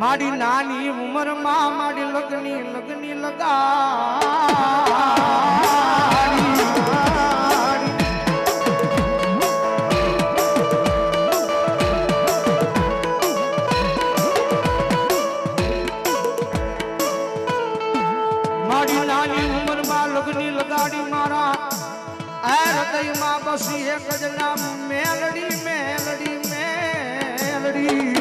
મારી નાની ઉંમરમાં મારી લગ્ની લગ્ની આ હૃદયમાં બસી એક જ મેલડી મેલડી મેલડી.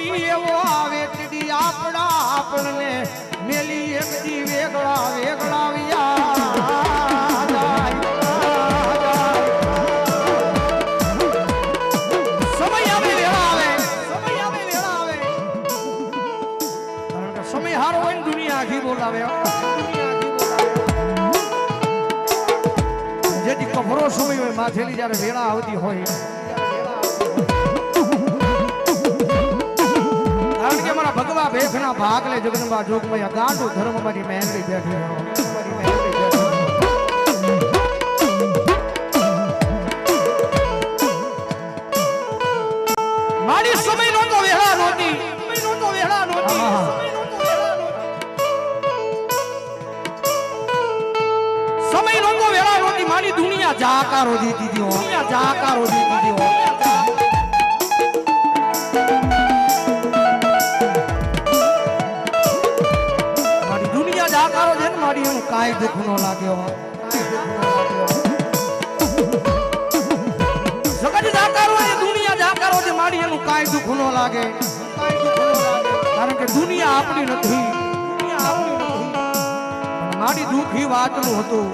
સમય એવો આવે તેથી આપણા આપણને મેલી એક દી વેગળા વેગળાવ્યા જેથી કભરો સમય હોય માથેલી જ્યારે વેળા આવતી હોય ભગવા ભેખના ભાગ લે જગનબા જોગમયા ગાંડું ધર્મ મારી મહેનરી બેઠી. મારી સમય નો તો વેળા નોતી સમય નો તો વેળા નોતી સમય વેળા નોતી વેળા નહોતી મારી દુનિયા જાકારો દી દીધી હો. દુનિયા જાકારો દી દીધી હો. એનું કાંઈ દુઃખ નો લાગ્યો. જગત જાકારો એ દુનિયા જાકારો જે મારી એનું કાંઈ દુઃખ લાગે. કારણ કે દુનિયા આપણી નથી. મારી દુઃખી વાતનું હતું.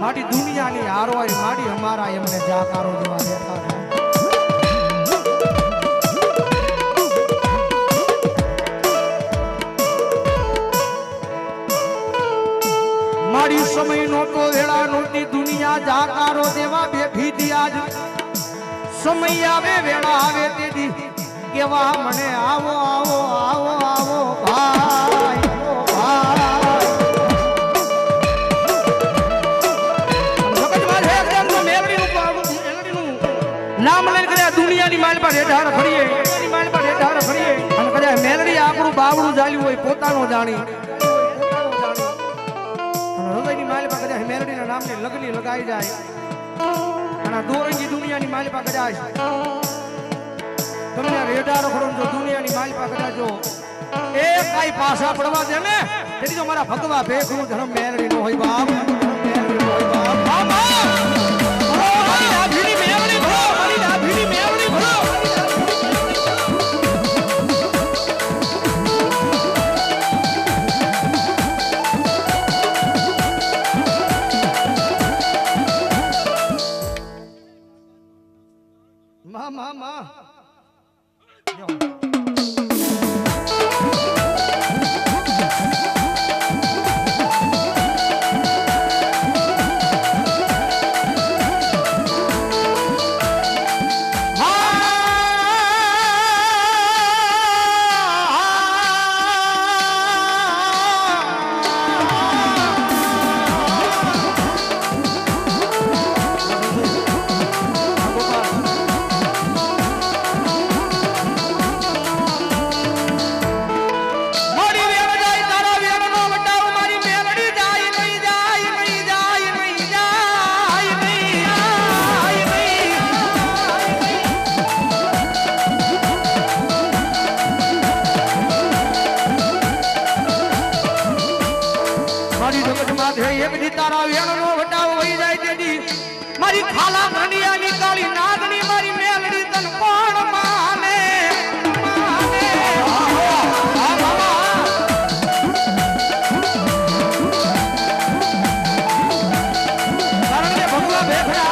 માડી દુનિયાની હારવાય માડી અમારા એમને જાકારો જેવા દેખાતા સમય નહોતો વેળા નહોતી દુનિયા જાકારો દેવા બેઠી હતી આજ. સમય આવે, વેળા આવે તેથી કેવા મને, આવો આવો આવો આવો, ભાઈ દુનિયાની માલ પર હેઠાર ફરીએ. માલ પર હેઠાર ફરીએ. અને કદાચ મેલડી આપણું બાવડું ચાલ્યું હોય પોતાનો જાણી. હૃદયની માલ પર કદાચ મેલડીના નામની લગની લગાઈ જાય. અને દોરંગી દુનિયાની માલ પર કદાચ તમને રેડારો ખરો જો દુનિયાની માલ પર કદાચ જો એ કાઈ પાછા પડવા દે ને, તેથી તો મારા ભગવા ભેખું ધર્મ મેલડી નો હોય બાપ. મેલડી નો હોય બાપ! મારી એમની તારા વેણનો વટાવ વહી જાય તેથી મારી ખાલા ઘડિયાની કાળી નાગણી મારી મેલડી તન કોણ માને? ભગવા બેઠા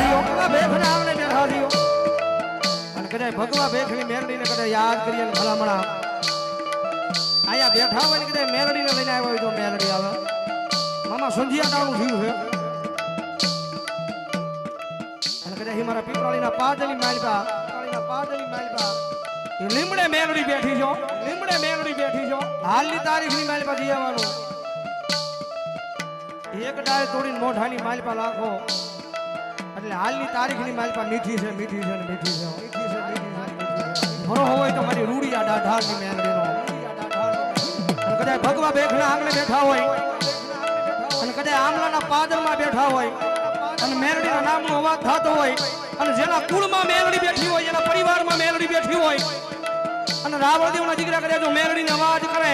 રહ્યો અને કદાચ ભેખની યાદ કરીએ ને ભલામણા. અહીંયા બેઠા હોય ને કદાચ મેરડીને લઈને આવ્યો હોય તો મેરડી આવે. મામા સંધિયા ટાણું થયું છે. અને કદાચ મારા પીપળાણીના પાદરની માલપા પીપળાણીના પાદરની માલપા એ લીમડે મેલડી બેઠી છો લીમડે મેલડી બેઠી છો હાલની તારીખની માલપા જઈ આવવાનું. એક ડાળ તોડીને મોઢાની માલપા લાખો. એટલે હાલની તારીખની માલપા મીઠી છે મીઠી છે મીઠી છે મીઠી છે મીઠી છે ભરો હોય તો મારી રૂડિયા ડાઢાળની મેલડીનો અને કદાચ ભગવા બેઠના આંગણે બેઠા હોય. આમલાના પાદરમાં બેઠા હોય અને મેરડીના નામનો અવાજ થતો હોય અને જેના કુળમાં મેરડી બેઠી હોય, જેના પરિવારમાં મેરડી બેઠી હોય અને રાવણદેવના દીકરા કરે જો મેરડીને અવાજ કરે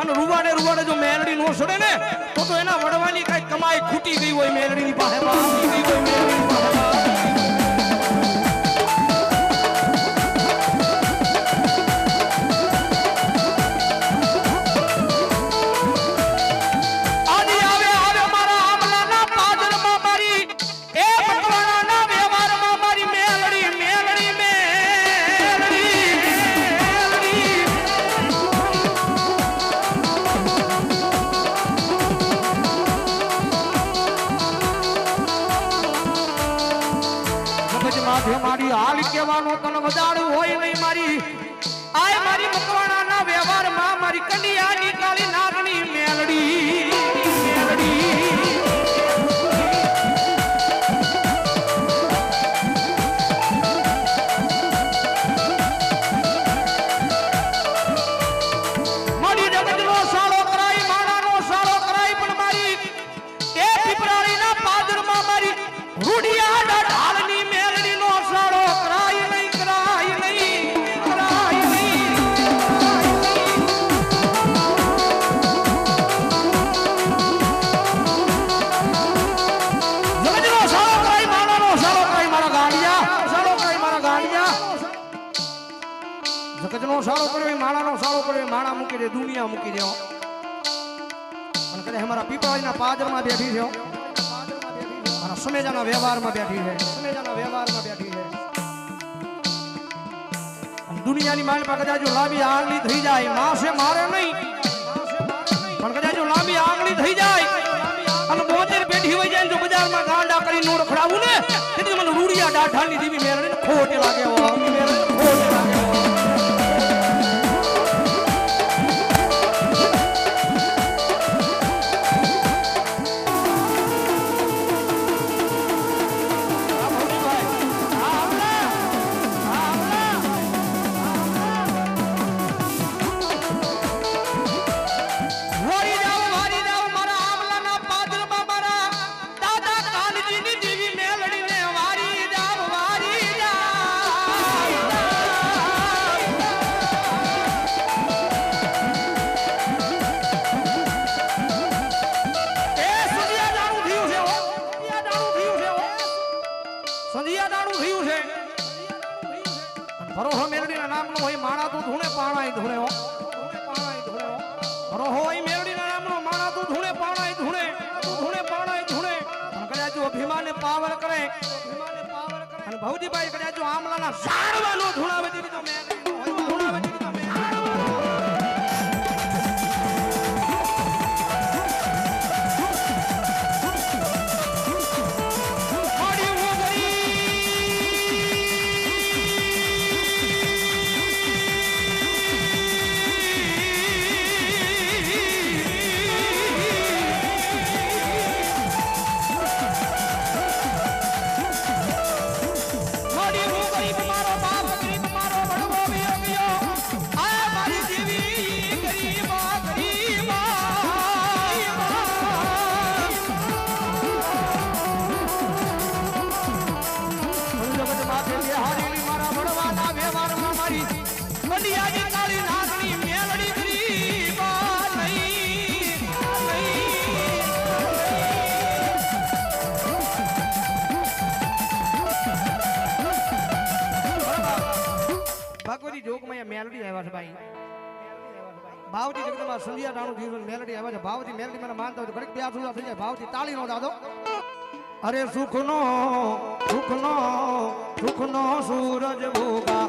અને રૂવાડે રૂવાડે જો મેરડી નો સડે ને, તો એના વડવાની કઈ કમાઈ ખૂટી ગઈ હોય મેરડીની પાસે ગઈ હોય મેલડીની પાસે કહેવાનો તને વધારું હોય નહીં મારી. આય મારી મકવાણાના વ્યવહારમાં મારી કન્યાની કાળી નાગની સાળો માણા મૂકી દે, દુનિયા મૂકી દે અને કદાચ અમારા પીપળાજીના પાદરમાં બેઠી છે મારા સમેજાના વ્યવહારમાં બેઠી છે. સમેજાના વ્યવહારમાં બેઠી છે. દુનિયાની માલ પર કદાચ લાંબી આંગળી થઈ જાય, માસે મારે નહીં. પણ કદાચ લાંબી આંગળી થઈ જાય અને બોતેર પેઢી હોય જાય જો બજારમાં ગાંડા કરી નો રખડાવું ને. એટલે મને રૂડિયા ડાઢાની દીવી મેરણી ખોટ લાગે ખોટે પાવર કરે. અને ભૌજીભાઈ કદાચ આમલાના ઝાડવાનો ધૂણાવે દીધી તો મેલડીનો મેલડી આવ્યા છે ભાઈ. ભાવજી જગદમાં સંધ્યા ટાણું થયું મેલડી આવ્યા છે. ભાવજી મેલડી મને માનતા હોય ઘડીક બે ઊંચા થઈ જાય. ભાવજી તાળી નો દાદો અરે સુખનો સુખનો સુખનો સૂરજ ભોગા